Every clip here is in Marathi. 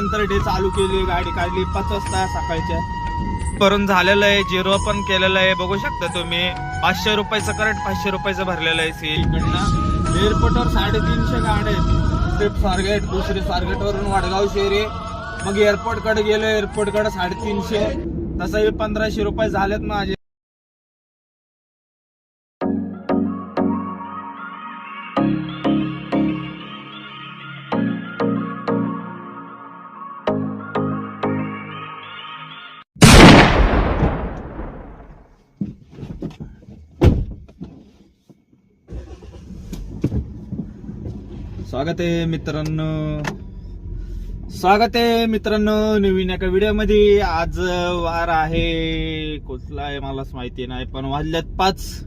नंतर डे चालू केली गाडी काढली पाच वाजता सकाळच्या. करून झालेलं आहे झिरो पण केलेलं आहे बघू शकता तुम्ही. पाचशे रुपयाचं करंट पाचशे रुपयाचं भरलेलं आहे सी इकडनं एअरपोर्टवर साडेतीनशे गाड्या आहेत. स्ट्रिप स्वारगेट दुसरी स्वारगेटवरून वडगाव शेरी मग एअरपोर्टकडे गेलो एअरपोर्टकडे साडेतीनशे. तसंही पंधराशे रुपये झालेत माझे. स्वागत आहे मित्रांनो. स्वागत आहे मित्रांनो नवीन एका व्हिडिओमध्ये. आज वार आहे. कुठला आहे मलाच माहिती नाही पण वाजल्यात पाच.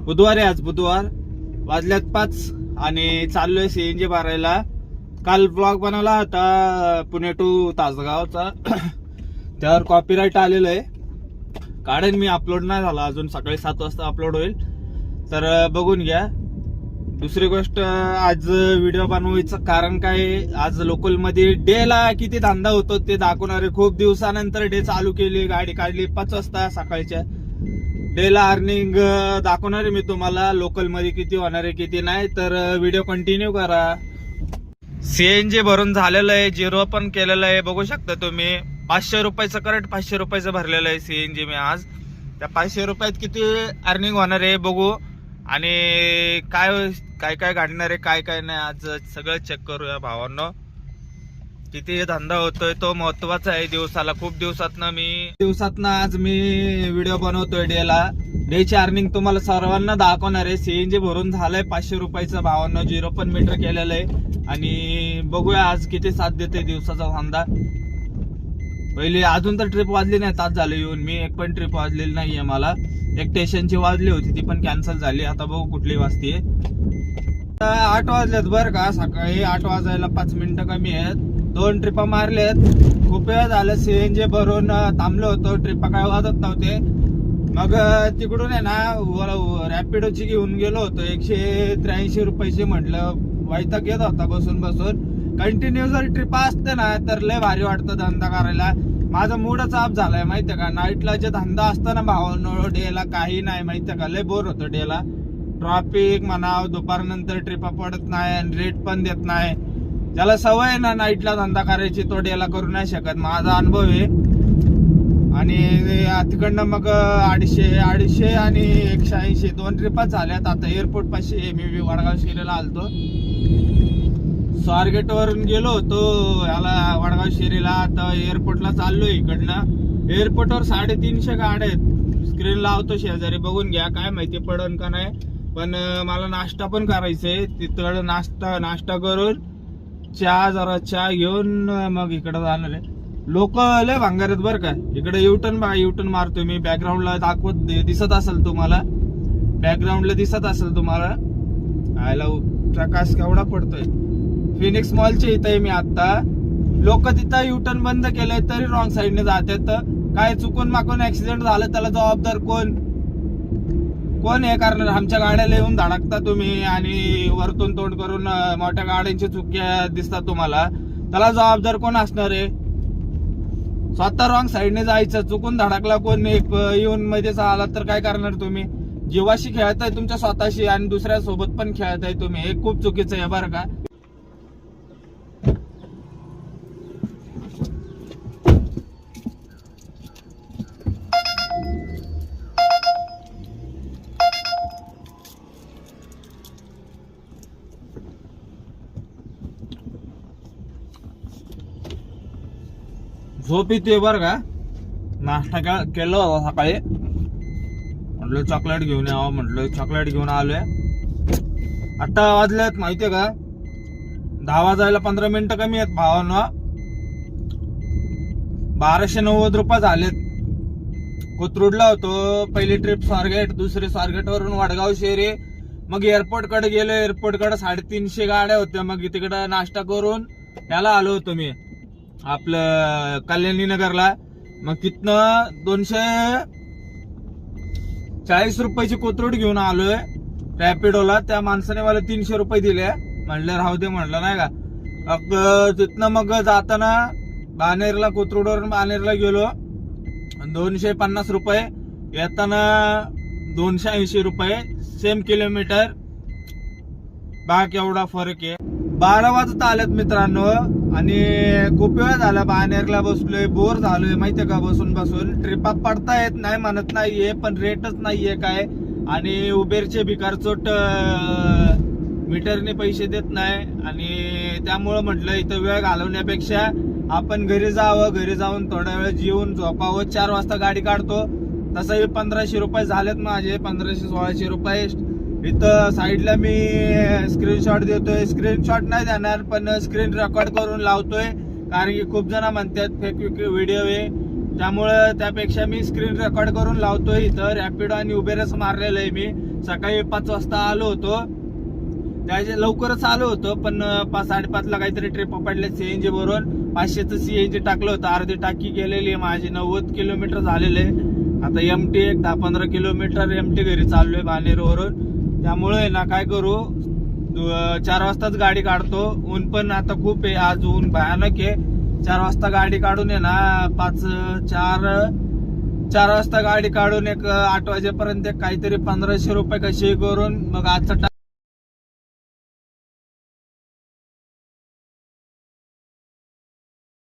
बुधवार आहे आज बुधवार. वाजल्यात पाच आणि चाललोय सीएनजी बारायला काल ब्लॉग बनवला होता पुणे टू तासगावचा. त्यावर कॉपीराईट आलेलं आहे. काढेन मी अपलोड नाही झाला अजून सकाळी सात वाजता अपलोड होईल. तर बघून घ्या. दुसरी गोष्ट आज व्हिडिओ बनवायचं कारण काय? आज लोकलमध्ये डेला किती धंदा होतो ते दाखवणारे खूप दिवसानंतर डे चालू केली गाडी काढली पाच वाजता सकाळच्या. डेला अर्निंग दाखवणार आहे मी तुम्हाला लोकलमध्ये किती होणार आहे किती नाही तर व्हिडिओ कंटिन्यू करा. सीएनजी भरून झालेलं आहे झिरो पण केलेलं आहे बघू शकता तुम्ही. पाचशे रुपयाचं करंट पाचशे रुपयाचं भरलेलं आहे सीएनजी मी आज. त्या पाचशे रुपयात किती अर्निंग होणार आहे बघू. आणि काय काय काय घडणार आहे काय काय नाही आज सगळं चेक करूया भावांनो. किती धंदा होतोय तो महत्त्वाचा आहे दिवसाला. खूप दिवसातनं मी दिवसातनं आज मी व्हिडिओ बनवतोय डेला. डेची अर्निंग तुम्हाला सर्वांना दाखवणार आहे. सीएनजी भरून झालंय पाचशे रुपयाचं भावांना. झिरो पण मीटर केलेलं आहे. आणि बघूया आज किती साथ देते दिवसाचा धंदा. पहिली अजून तर ट्रिप वाजली नाही तास झालं येऊन. मी एक पण ट्रिप वाजलेली नाहीये मला. एक स्टेशनची वाजली होती ती पण कॅन्सल झाली. आता बघू कुठली वाजतीये आठ वाजलेत बरं का सकाळी आठ वाजायला पाच मिनिटं कमी आहेत. दोन ट्रिपा मारल्यात खूप वेळ झालं सीएनजी भरून थांबलो होतो. ट्रिपा काय वाजत नव्हते. मग तिकडून आहे ना रॅपिडोची घेऊन गेलो होतो. एकशे त्र्याऐंशी रुपयाची म्हटलं. वैताग येत होता बसून बसून. कंटिन्यू जर ट्रिप असते ना तर लय भारी वाटतं धंदा करायला. माझा मूडच आप झालाय माहितीये का? नाईटला जे धंदा असतो ना भावांनो डेला काही नाही माहितीये का? लय बोर होतो डेला. ट्रॉफिक म्हणाव दुपारनंतर ट्रिपा पडत नाही आणि रेट पण देत नाही. ज्याला सवय आहे ना नाईटला धंदा करायची तो डेला करू नाही शकत. माझा अनुभव आहे. आणि तिकडनं मग अडीचशे अडीचशे आणि एकशे ऐंशी दोन ट्रिपा झाल्यात. आता एअरपोर्ट पाशी मी वडगाव शिरेला आलतो. स्वारगेट वरून गेलो तो याला वडगाव शेरीला आता एअरपोर्टला चाललो इकडनं. एअरपोर्टवर साडेतीनशे गाड्या आहेत. स्क्रीन लावतो शेजारी बघून घ्या काय माहिती पडन का नाही. पण मला नाश्ता पण करायचंय तिथं नाश्ता नाश्ता करून चहा जरा चहा घेऊन मग इकडं जाणार आहे. लोक लय भांगार आहेत बरं का. इकडे युटर्न बा युटर्न मारतो मी. बॅकग्राऊंडला दाखवत दिसत असेल तुम्हाला. बॅकग्राऊंडला दिसत असेल तुम्हाला. आयला प्रकाश केवढा पडतोय. फिनिक्स मॉलच्या इथे आहे मी आता लोक तिथं युटर्न बंद केलंय तरी रॉंग साईडने जातात. काय चुकून माकून ऍक्सिडेंट झालं त्याला जबाबदार कोण? कोण हे? करणार आमच्या गाड्याला येऊन धडकता तुम्ही आणि वरतून तोंड करून मोठ्या गाड्यांची चुक्या दिसतात तुम्हाला. त्याला जबाबदार कोण असणार आहे स्वतः रॉंग साईडने जायचं. चुकून धडकला कोण? एक येऊन मध्येच आला तर काय करणार तुम्ही? जीवाशी खेळताय तुमच्या स्वतःशी आणि दुसऱ्या सोबत पण खेळताय तुम्ही. हे खूप चुकीचं आहे बरं का? झोप येते बरं का? नाश्ता केला होता सकाळी. म्हटलं चॉकलेट घेऊन यावं म्हटलं. चॉकलेट घेऊन आलोय. आत्ता वाजल्यात माहितीये का? दहा वाजायला पंधरा मिनिटं कमी आहेत भावानं. बाराशे नव्वद रुपये झालेत. कोथरूडला होतो. पहिली ट्रिप स्वारगेट दुसरी स्वारगेटवरून वडगाव शेरी मग एअरपोर्टकडे गेलो. एअरपोर्टकडे साडेतीनशे गाड्या होत्या. मग तिकडे नाश्ता करून याला आलो होतो मी. आपलं कल्याणी नगरला. मग तिथनं दोनशे चाळीस रुपयाची कोथरूड घेऊन आलोय. रॅपिडोला त्या माणसाने मला तीनशे रुपये दिले. म्हणलं राहू दे म्हणलं नाही का? मग तिथनं मग जाताना बानेरला कोथरूडवरून बानेरला गेलो. दोनशे पन्नास रुपये. येताना दोनशे ऐंशी रुपये. सेम किलोमीटर बाग एवढा फरक आहे. बारा वाजत आलेत मित्रांनो. आणि खूप वेळ झाला बानेरला बसलोय बोर झालोय माहितीये का? बसून बसून. ट्रिपा पडता येत नाही म्हणत नाहीये पण रेटच नाहीये काय. आणि उबेरचे भिकारचोट चोट मीटरने पैसे देत नाही. आणि त्यामुळं म्हटलं इथं वेळ घालवण्यापेक्षा आपण घरी जावं घरी जाऊन थोडा वेळ जेवून झोपावं. चार वाजता गाडी काढतो. तसंही पंधराशे रुपये झालेत माझे पंधराशे सोळाशे रुपये. इथं साईडला मी स्क्रीनशॉट देतोय. स्क्रीनशॉट नाही देणार पण स्क्रीन रेकॉर्ड करून लावतोय. कारण की खूप जण म्हणतात फेक व्हिडिओ आहे. त्यामुळं त्यापेक्षा मी स्क्रीन रेकॉर्ड करून लावतोय इथं. रॅपिडो आणि उबेरच मारलेलं आहे मी. सकाळी पाच वाजता आलो होतो. त्याचे लवकरच आलो होतो पण पाच साडेपाचला काहीतरी ट्रिप पडले सीएनजी वरून. पाचशेचं सीएनजी टाकलं होतं. अर्धी टाकी गेलेली आहे माझी. नव्वद किलोमीटर झालेले. आता एम टी एक दहा पंधरा किलोमीटर एम टी घरी चाललोय बानेरवरून त्यामुळे ना काय करू? चार वाजताच गाडी काढतो. ऊन पण आता खूप आहे. आज ऊन भयानक आहे. चार वाजता गाडी काढून आहे ना. पाच चार चार वाजता गाडी काढून एक आठ वाजेपर्यंत एक काहीतरी पंधराशे रुपये कशी करून मग आजचा